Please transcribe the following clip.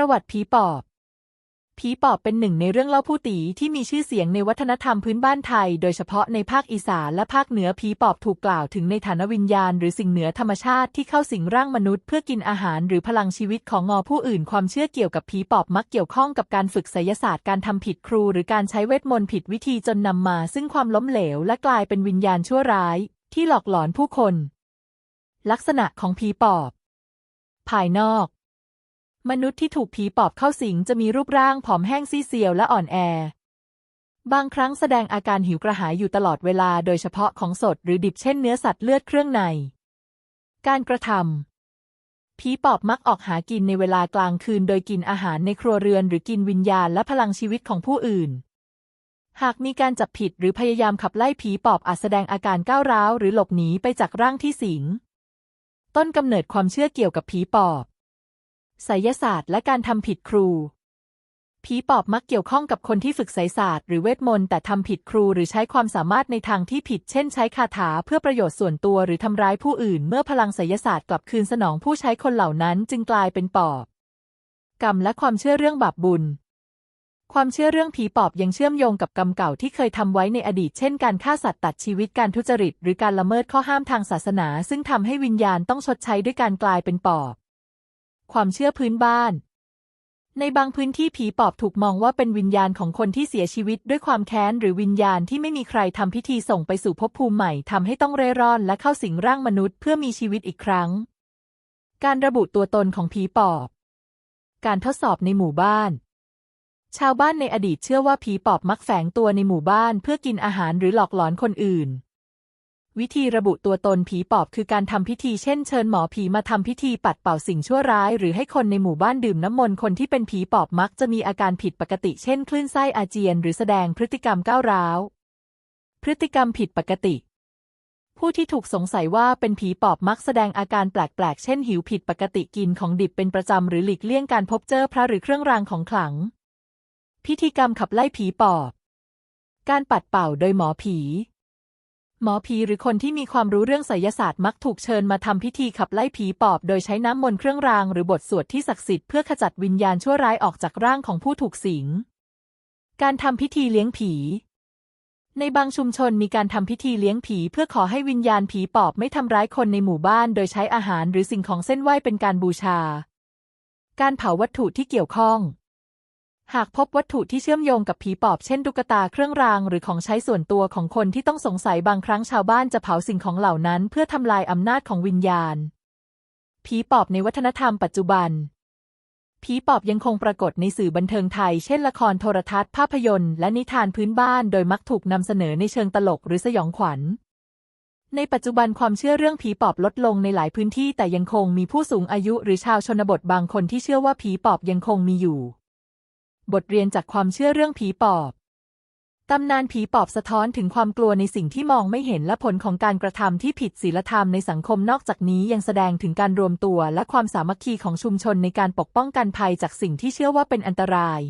ประวัติผีปอบ ผีปอบเป็นหนึ่งในเรื่องเล่าผู้ตีที่มีชื่อเสียงในวัฒนธรรมพื้นบ้านไทย โดยเฉพาะในภาคอีสานและภาคเหนือผีปอบถูกกล่าวถึงในฐานวิญญาณ หรือสิ่งเหนือธรรมชาติที่เข้าสิงร่างมนุษย์เพื่อกินอาหารหรือพลังชีวิตของงอผู้อื่น ความเชื่อเกี่ยวกับผีปอบมักเกี่ยวข้องกับการฝึกไสยศาสตร์การทำผิดครู หรือการใช้เวทมนต์ผิดวิธีจนนำมา ซึ่งความล้มเหลว และกลายเป็นวิญญาณชั่วร้าย ที่หลอกหลอนผู้คน ลักษณะของผีปอบ ภายนอก มนุษย์ที่ถูกผีปอบเข้าสิงจะมีรูปร่างผอมแห้งซีเซียวและอ่อนแอ บางครั้งแสดงอาการหิวกระหายอยู่ตลอดเวลาโดยเฉพาะของสดหรือดิบเช่นเนื้อสัตว์เลือดเครื่องใน การกระทำผีปอบมักออกหากินในเวลากลางคืนโดยกินอาหารในครัวเรือนหรือกินวิญญาณและพลังชีวิตของผู้อื่น หากมีการจับผิดหรือพยายามขับไล่ผีปอบอาจแสดงอาการก้าวร้าวหรือหลบหนีไปจากร่างที่สิง ต้นกำเนิดความเชื่อเกี่ยวกับผีปอบ ไสยศาสตร์และการทำผิดครู ผีปอบมักเกี่ยวข้องกับคนที่ฝึกไสยศาสตร์หรือเวทมนต์แต่ทำผิดครูหรือใช้ความสามารถในทางที่ผิด เช่น ใช้คาถาเพื่อประโยชน์ส่วนตัวหรือทำร้ายผู้อื่น เมื่อพลังไสยศาสตร์กลับคืนสนองผู้ใช้คนเหล่านั้นจึงกลายเป็นปอบ กรรมและความเชื่อเรื่องบาปบุญความเชื่อเรื่องผีปอบยังเชื่อมโยงกับกรรมเก่าที่เคยทำไว้ในอดีต เช่นการฆ่าสัตว์ตัดชีวิตการทุจริต หรือการละเมิดข้อห้ามทางศาสนา ซึ่งทำให้วิญญาณต้องชดใช้ด้วยการกลายเป็นปอบ ความเชื่อพื้นบ้าน ในบางพื้นที่ผีปอบถูกมองว่าเป็นวิญญาณของคนที่เสียชีวิตด้วยความแค้นหรือวิญญาณที่ไม่มีใครทำพิธีส่งไปสู่ภพภูมิใหม่ทำให้ต้องเร่ร่อนและเข้าสิงร่างมนุษย์เพื่อมีชีวิตอีกครั้ง การระบุตัวตนของผีปอบ การทดสอบในหมู่บ้านชาวบ้านในอดีตเชื่อว่าผีปอบมักแฝงตัวในหมู่บ้านเพื่อกินอาหารหรือหลอกหลอนคนอื่น วิธีระบุตัวตนผีปอบคือการทำพิธีเช่นเชิญหมอผีมาทำพิธีปัดเป่าสิ่งชั่วร้าย หรือให้คนในหมู่บ้านดื่มน้ำมนต์คนที่เป็นผีปอบมักจะมีอาการผิดปกติเช่นคลื่นไส้อาเจียน หรือแสดงพฤติกรรมก้าวร้าว พฤติกรรมผิดปกติผู้ที่ถูกสงสัยว่าเป็นผีปอบมักแสดงอาการแปลกๆ เช่นหิวผิดปกติกินของดิบเป็นประจำหรือหลีกเลี่ยงการพบเจอพระหรือเครื่องรางของขลัง พิธีกรรมขับไล่ผีปอบ การปัดเป่าโดยหมอผี หมอผีหรือคนที่มีความรู้เรื่องไสยศาสตร์มักถูกเชิญมาทำพิธีขับไล่ผีปอบ โดยใช้น้ำมนต์เครื่องรางหรือบทสวดที่ศักดิ์สิทธิ์เพื่อขจัดวิญญาณชั่วร้ายออกจากร่างของผู้ถูกสิง การทำพิธีเลี้ยงผี ในบางชุมชนมีการทำพิธีเลี้ยงผี เพื่อขอให้วิญญาณผีปอบไม่ทำร้ายคนในหมู่บ้าน โดยใช้อาหารหรือสิ่งของเส้นไหว้เป็นการบูชา การเผาวัตถุที่เกี่ยวข้อง หากพบวัตถุที่เชื่อมโยงกับผีปอบเช่นตุ๊กตาเครื่องรางหรือของใช้ส่วนตัวของคนที่ต้องสงสัยบางครั้งชาวบ้านจะเผาสิ่งของเหล่านั้นเพื่อทำลายอำนาจของวิญญาณ ผีปอบในวัฒนธรรมปัจจุบัน ผีปอบยังคงปรากฏในสื่อบันเทิงไทย เช่นละครโทรทัศน์ภาพยนตร์และนิทานพื้นบ้านโดยมักถูกนำเสนอในเชิงตลกหรือสยองขวัญในปัจจุบันความเชื่อเรื่องผีปอบลดลงในหลายพื้นที่แต่ยังคงมีผู้สูงอายุหรือชาวชนบทบางคนที่เชื่อว่าผีปอบยังคงมีอยู่ บทเรียนจากความเชื่อเรื่องผีปอบ ตำนานผีปอบสะท้อนถึงความกลัวในสิ่งที่มองไม่เห็นและผลของการกระทำที่ผิดศีลธรรมในสังคมนอกจากนี้ยังแสดงถึงการรวมตัวและความสามัคคีของชุมชนในการปกป้องกันภัยจากสิ่งที่เชื่อว่าเป็นอันตราย